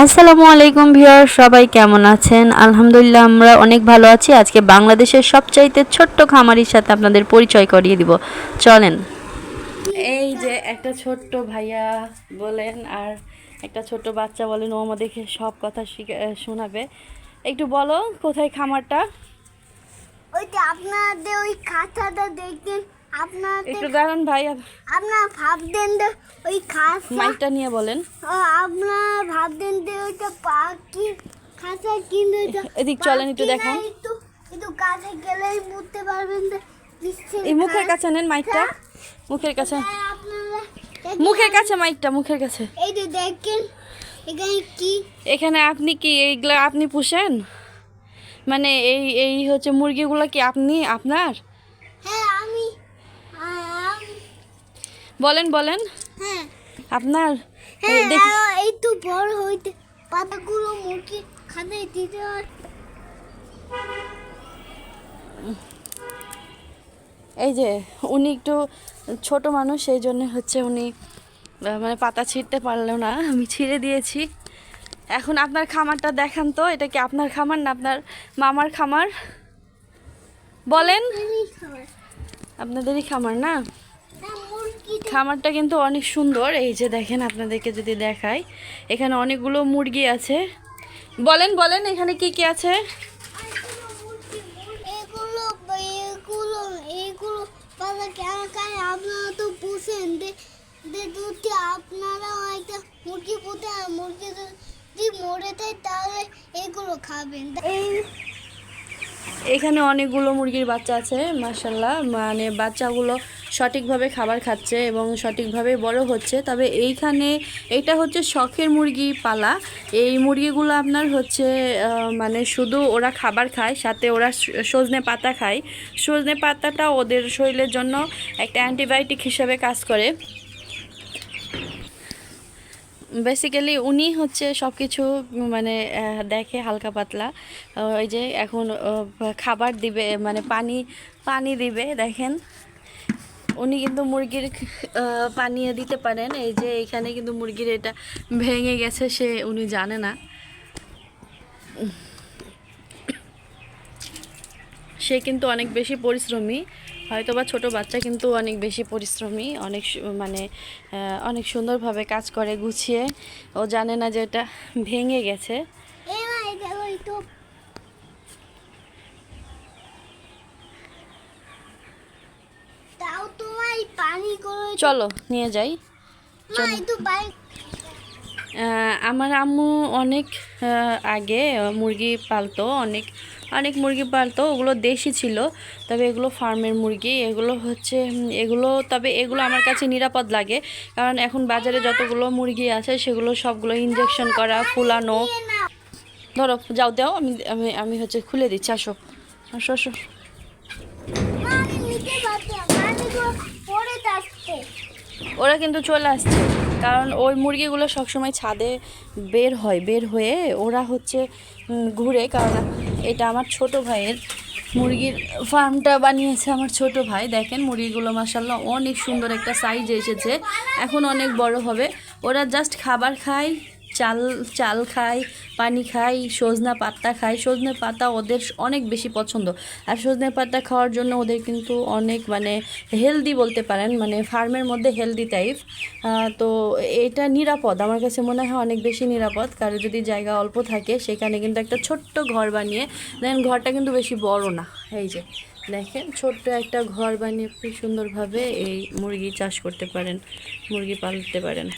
আসসালামু আলাইকুম ভিউয়ার সবাই কেমন আছেন? আলহামদুলিল্লাহ আমরা অনেক ভালো আছি। আজকে বাংলাদেশের সবচাইতে ছোট্ট খামারির সাথে আপনাদের পরিচয় করিয়ে দিব। চলেন। এই যে একটা ছোট্ট ভাইয়া বলেন আর একটা ছোট্ট বাচ্চা বলেন ও আমাদেরকে সব কথা শিখে শোনাবে। একটু বলো কোথায় খামারটা? ওইটা আপনাদের ওই খাতাটা দেখতেন আপনাদের একটু দাঁড়ান ভাই আপনার ভাবতেন যে ওই খাতা মাইকটা নিয়ে বলেন। ও, আপনার ভাবতেন যে ওইটা পাখি কিন্তু ওইটা এদিক চলেন একটু দেখান। একটু কাছে গেলেই বুঝতে পারবেন যে এই মুখের কাছে নেন মাইকটা। মুখের কাছে। হ্যাঁ, মুখের কাছে মাইকটা মুখের কাছে। এই যে দেখেন এখানে কি? এখানে আপনি কি এইগুলা আপনি পুষেন? মানে এই এই হচ্ছে মুরগিগুলো কি আপনি আপনার হ্যাঁ আমি হ্যাঁ, আমি বলেন বলেন। হ্যাঁ। আপনার হ্যাঁ এই দেখি এই তো বড় হইতে পাতাগুলো মুরগি খাতে দিতে হয়। এই যে উনি একটু ছোট মানুষ সেই জন্য হচ্ছে উনি মানে পাতা ছিঁড়তে পারল না। আমি ছিঁড়ে দিয়েছি। এখন আপনার খামারটা দেখান তো এটা কি আপনার খামার না আপনার মামার খামার? বলেন। আপনাদেরই খামার না? খামারটা কিন্তু অনেক সুন্দর। এই যে দেখেন আপনাদেরকে যদি দেখাই এখানে অনেকগুলো মুরগি আছে। বলেন বলেন এখানে কি কি আছে? আপনারা তো পুষেন দুটি একটা মুরগি পুঁতে আর মুরগি যদি মরে যায় তাহলে এগুলো খাবেন। এখানে অনেকগুলো মুরগির বাচ্চা আছে মার্শাল্লাহ মানে বাচ্চাগুলো সঠিকভাবে খাবার খাচ্ছে এবং সঠিকভাবে বড় হচ্ছে। তবে এইখানে এটা হচ্ছে শখের মুরগি পালা। এই মুরগিগুলো আপনার হচ্ছে মানে শুধু ওরা খাবার খায়, সাথে ওরা সজনে পাতা খায়। সজনে পাতাটা ওদের শরীরের জন্য একটা অ্যান্টিবায়োটিক হিসেবে কাজ করে। বেসিক্যালি উনি হচ্ছে সব কিছু মানে দেখে হালকা পাতলা। ওই যে এখন খাবার দিবে মানে পানি পানি দিবে, দেখেন। উনি কিন্তু মুরগির আহ, পানি দিতে পারেন। এই যে এখানে কিন্তু মুরগির এটা ভেঙে গেছে সে উনি জানে না। সে কিন্তু অনেক বেশি পরিশ্রমী। হয়তো বা ছোটো বাচ্চা কিন্তু অনেক বেশি পরিশ্রমী অনেক মানে অনেক সুন্দরভাবে কাজ করে গুছিয়ে। ও জানে না যে এটা ভেঙে গেছে এই মা এটা ওই তো তাও তোমার এই পানি করে চলো নিয়ে যাই। আমার আম্মু অনেক আগে মুরগি পালতো অনেক অনেক মুরগি পালতো ওগুলো দেশি ছিল। তবে এগুলো ফার্মের মুরগি এগুলো হচ্ছে এগুলো তবে এগুলো আমার কাছে নিরাপদ লাগে। কারণ এখন বাজারে যতগুলো মুরগি আছে সেগুলো সবগুলো ইঞ্জেকশন করা ফুলানো। ধরো যাও দাও আমি আমি আমি হচ্ছে খুলে দিচ্ছি আসো। আসো আসো। যাচ্ছে ওরা কিন্তু চলে আসছে। কারণ ওই মুরগিগুলো সবসময় ছাদে বের হয়, বের হয়ে ওরা হচ্ছে ঘুরে। কারণ এটা আমার ছোট ভাইয়ের মুরগির ফার্মটা বানিয়েছে আমার ছোট ভাই। দেখেন মুরগিগুলো মাসাল্লাহ অনেক সুন্দর একটা সাইজ এসেছে। এখন অনেক বড় হবে। ওরা জাস্ট খাবার খায়। চাল চাল খায় পানি খায় সজনা পাতা খায় সজনে পাতা ওদের অনেক বেশি পছন্দ। আর সজনে পাতা খাওয়ার জন্য ওদের কিন্তু অনেক মানে হেলদি বলতে পারেন মানে ফার্মের মধ্যে হেলদি টাইপ তো এটা নিরাপদ। আমার কাছে মনে হয় অনেক বেশি নিরাপদ। কারও যদি জায়গা অল্প থাকে, সেখানে কিন্তু একটা ছোট্ট ঘর বানিয়ে দেন ঘরটা কিন্তু বেশি বড় না। এই যে, দেখেন, ছোট্ট একটা ঘর বানিয়ে খুব সুন্দরভাবে এই মুরগি চাষ করতে পারেন, মুরগি পালতে পারেন।